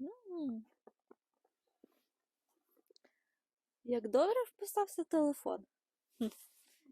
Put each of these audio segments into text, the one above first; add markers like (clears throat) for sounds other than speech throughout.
Ну, як добре вписався телефон.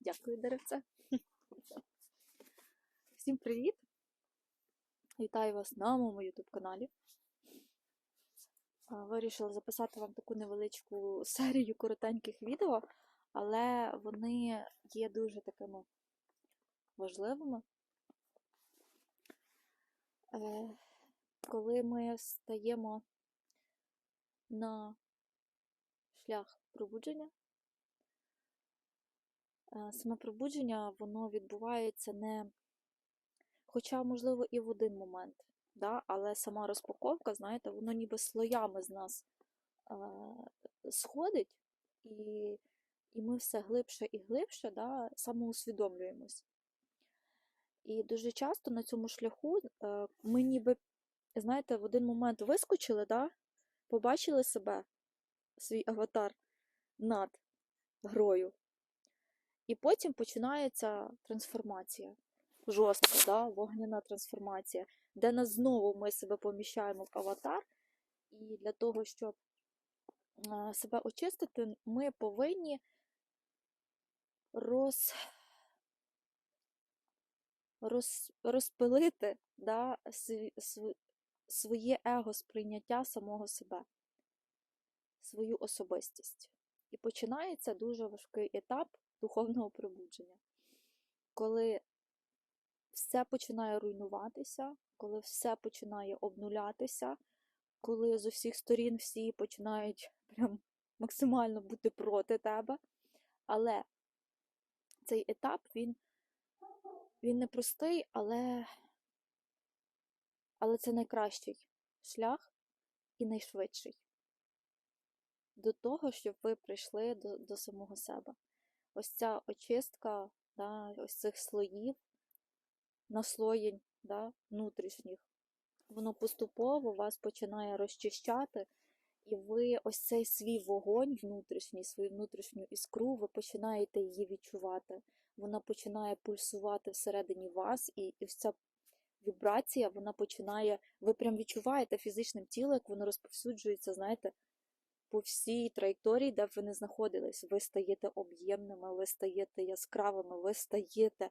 Дякую, деревце. Всім привіт! Вітаю вас на моєму YouTube каналі. Вирішила записати вам таку невеличку (laughs) серію коротеньких відео, але вони є дуже такими важливими. Коли ми стаємо на шлях пробудження, е, саме пробудження воно відбувається не, хоча, можливо, і в один момент, да? але сама розпаковка, знаєте, воно ніби слоями з нас е, сходить, і, і ми все глибше і глибше да, самоусвідомлюємось. І дуже часто на цьому шляху е, ми ніби, знаєте, в один момент вискочили, да? побачили себе, свій аватар над грою. І потім починається трансформація. Жорстка, да? вогняна трансформація, де нас знову ми себе поміщаємо в аватар. І для того, щоб себе очистити, ми повинні роз роз, розпилити да, сві- св- своє его сприйняття самого себе, свою особистість. І починається дуже важкий етап духовного пробудження, коли все починає руйнуватися, коли все починає обнулятися, коли з усіх сторін всі починають (laughs) прям максимально бути проти тебе. Але цей етап він він непростий, але, але це найкращий шлях і найшвидший до того, щоб ви прийшли до, до самого себе. Ось ця очистка да, ось цих слоїв, наслоєнь да, внутрішніх, воно поступово вас починає розчищати, і ви ось цей свій вогонь внутрішній, свою внутрішню іскру, ви починаєте її відчувати вона починає пульсувати всередині вас, і, і ця вібрація, вона починає, ви прям відчуваєте фізичним тілом, як воно розповсюджується, знаєте, по всій траєкторії, де б ви не знаходились. Ви стаєте об'ємними, ви стаєте яскравими, ви стаєте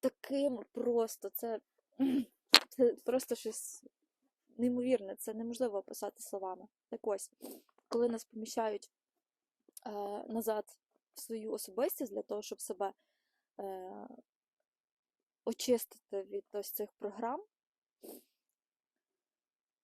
таким просто. Це, (clears throat) це просто щось неймовірне, це неможливо описати словами. Так ось, коли нас поміщають е, назад в свою особистість для того, щоб себе е, очистити від ось цих програм,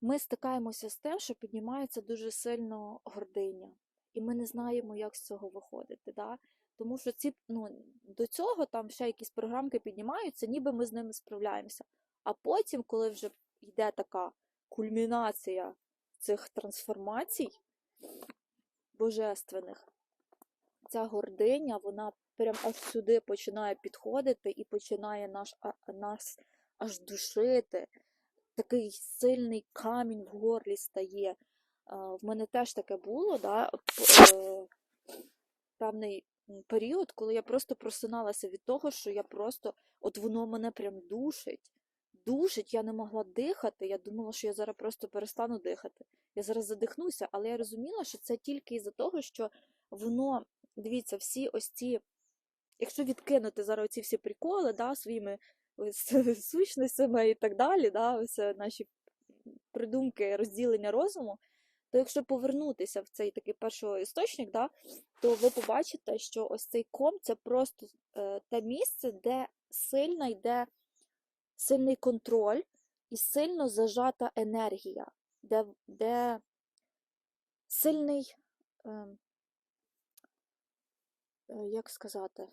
ми стикаємося з тим, що піднімається дуже сильно гординя, і ми не знаємо, як з цього виходити. Да? Тому що ці, ну, до цього там ще якісь програмки піднімаються, ніби ми з ними справляємося. А потім, коли вже йде така кульмінація цих трансформацій божественних, ця гординя, вона прям аж сюди починає підходити і починає наш, а- нас аж душити. Такий сильний камінь в горлі стає. В мене теж таке було, да, е, певний період, коли я просто просиналася від того, що я просто, от воно мене прям душить. Душить, я не могла дихати. Я думала, що я зараз просто перестану дихати. Я зараз задихнуся, але я розуміла, що це тільки із-за того, що воно, дивіться, всі ось ці, якщо відкинути зараз ці всі приколи, да, своїми ось (laughs) сущностями і так далі, да, ось е, наші придумки розділення розуму, то якщо повернутися в цей такий перший істочник, да, то ви побачите, що ось цей ком це просто е, те місце, де сильно йде сильний контроль і сильно зажата енергія, де, де сильний, ем, е, як сказати,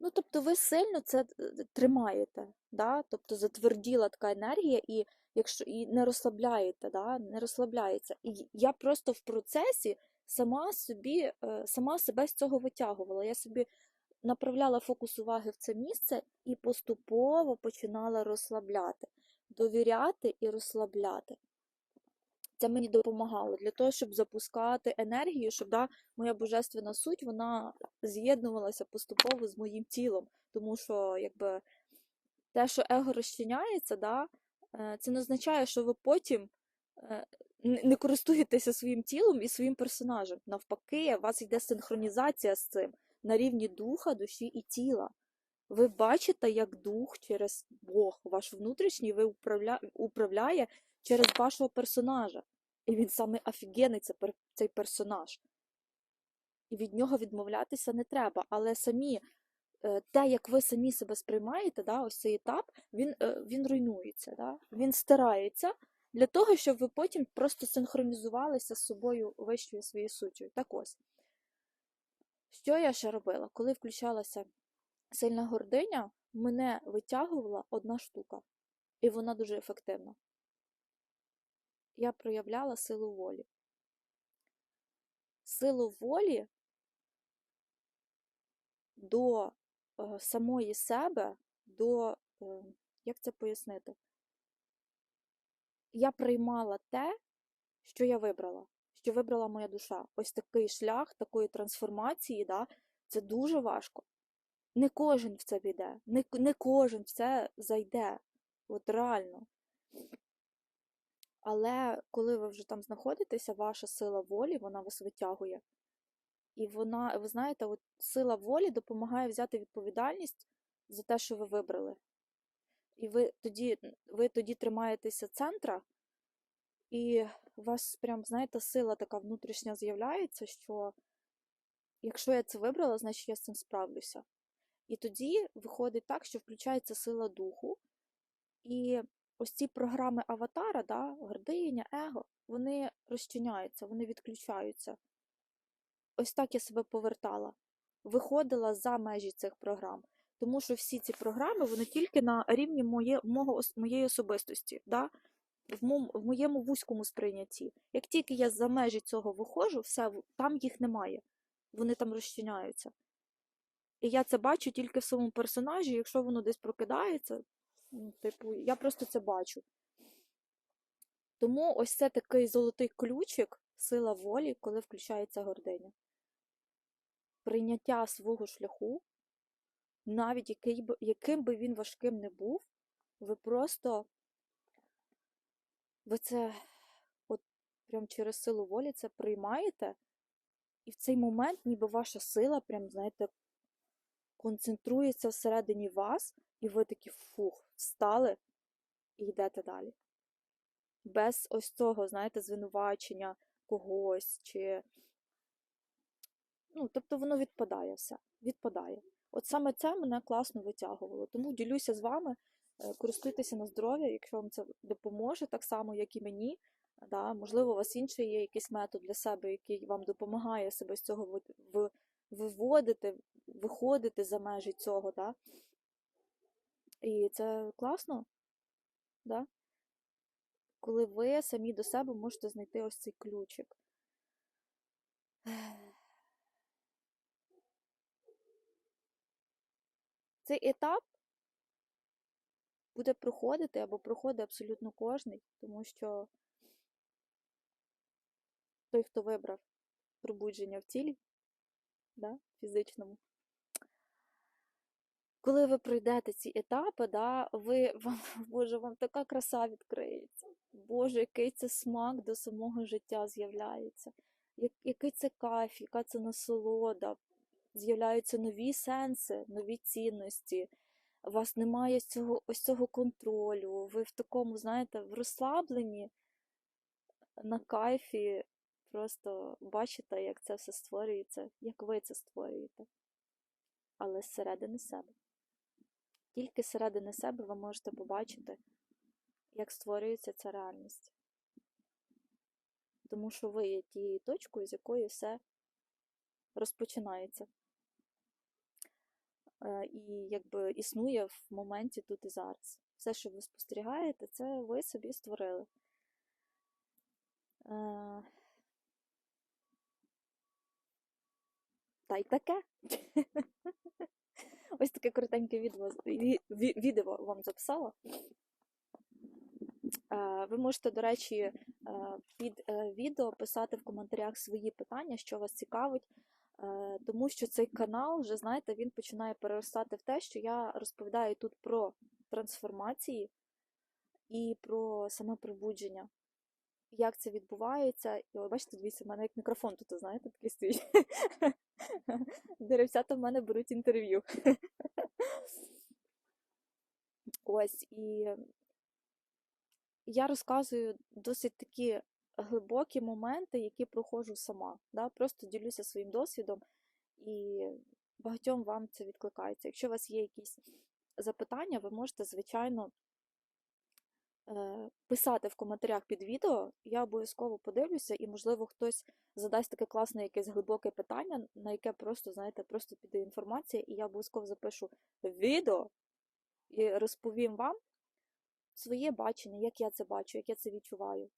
Ну, тобто ви сильно це е, тримаєте, да? тобто затверділа така енергія, і якщо і не розслабляєте, да? не розслабляється. І я просто в процесі сама собі, е, сама себе з цього витягувала. Я собі направляла фокус уваги в це місце і поступово починала розслабляти, довіряти і розслабляти. Це мені допомагало для того, щоб запускати енергію, щоб да, моя божественна суть вона з'єднувалася поступово з моїм тілом. Тому що якби те, що его розчиняється, да, е, це не означає, що ви потім е, не користуєтеся своїм тілом і своїм персонажем. Навпаки, у вас йде синхронізація з цим на рівні духа, душі і тіла. Ви бачите, як дух через Бог, ваш внутрішній, ви управля... управляє через вашого персонажа. І він саме офігенний, це цей персонаж. І від нього відмовлятися не треба. Але самі е, те, як ви самі себе сприймаєте, да, ось цей етап, він, е, він руйнується, да? він стирається для того, щоб ви потім просто синхронізувалися з собою вищою своєю суттю. Так ось. Що я ще робила? Коли включалася сильна гординя, мене витягувала одна штука, і вона дуже ефективна. Я проявляла силу волі. Силу волі до е, самої себе, до, е, як це пояснити? Я приймала те, що я вибрала, що вибрала моя душа. Ось такий шлях такої трансформації, да, це дуже важко. Не кожен в це піде, не, не кожен в це зайде. От реально. Але коли ви вже там знаходитеся, ваша сила волі, вона вас витягує. І вона, ви знаєте, от сила волі допомагає взяти відповідальність за те, що ви вибрали. І ви тоді, ви тоді тримаєтеся центра, і у вас прям, знаєте, сила така внутрішня з'являється, що якщо я це вибрала, значить я з цим справлюся. І тоді виходить так, що включається сила духу, і ось ці програми аватара, да, гординя, его, вони розчиняються, вони відключаються. Ось так я себе повертала, виходила за межі цих програм. Тому що всі ці програми вони тільки на рівні моє, мого, моєї особистості, да? в, мом, в моєму вузькому сприйнятті. Як тільки я за межі цього виходжу, все, там їх немає. Вони там розчиняються. І я це бачу тільки в своєму персонажі, якщо воно десь прокидається, типу, я просто це бачу. Тому ось це такий золотий ключик, сила волі, коли включається гординя. Прийняття свого шляху, навіть який би, яким би він важким не був, ви просто ви це от прям через силу волі це приймаєте, і в цей момент ніби ваша сила, прям, знаєте, концентрується всередині вас, і ви такі фух, встали і йдете далі. Без ось цього, знаєте, звинувачення когось, чи. Ну, тобто воно відпадає все. Відпадає. От саме це мене класно витягувало. Тому ділюся з вами, е, користуйтеся на здоров'я, якщо вам це допоможе, так само, як і мені. Да? Можливо, у вас інший є якийсь метод для себе, який вам допомагає себе з цього ви- ви- виводити, виходити за межі цього. Да? І це класно, да? коли ви самі до себе можете знайти ось цей ключик. Цей етап буде проходити або проходить абсолютно кожний, тому що той, хто вибрав пробудження в тілі, да, фізичному, коли ви пройдете ці етапи, да, ви, (laughs) вам, Боже, вам така краса відкриється. Боже, який це смак до самого життя з'являється. Який це кайф, яка це насолода. З'являються нові сенси, нові цінності. У вас немає цього, ось цього контролю. Ви в такому, знаєте, в розслабленні, на кайфі, просто бачите, як це все створюється, як ви це створюєте. Але зсередини себе. Тільки зсередини себе ви можете побачити, як створюється ця реальність. Тому що ви є тією точкою, з якої все розпочинається. Е, І якби існує в моменті тут і зараз. Все, що ви спостерігаєте, це ви собі створили. Е, Та й таке. (laughs) Ось таке коротеньке відео, ві- ві- відео вам записала. Е, Ви можете, до речі, е, під е, відео писати в коментарях свої питання, що вас цікавить, тому що цей канал, вже знаєте, він починає переростати в те, що я розповідаю тут про трансформації і про саме пробудження. Як це відбувається. І ви бачите, дивіться, в мене як мікрофон тут, знаєте, такий стоїть. Деревцята в мене беруть інтерв'ю. Ось і я розказую досить такі глибокі моменти, які проходжу сама. Да? Просто ділюся своїм досвідом і багатьом вам це відкликається. Якщо у вас є якісь запитання, ви можете, звичайно, писати в коментарях під відео. Я обов'язково подивлюся, і, можливо, хтось задасть таке класне якесь глибоке питання, на яке просто, знаєте, просто піде інформація, і я обов'язково запишу відео і розповім вам своє бачення, як я це бачу, як я це відчуваю,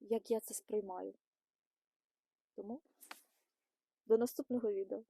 як я це сприймаю. Тому до наступного відео.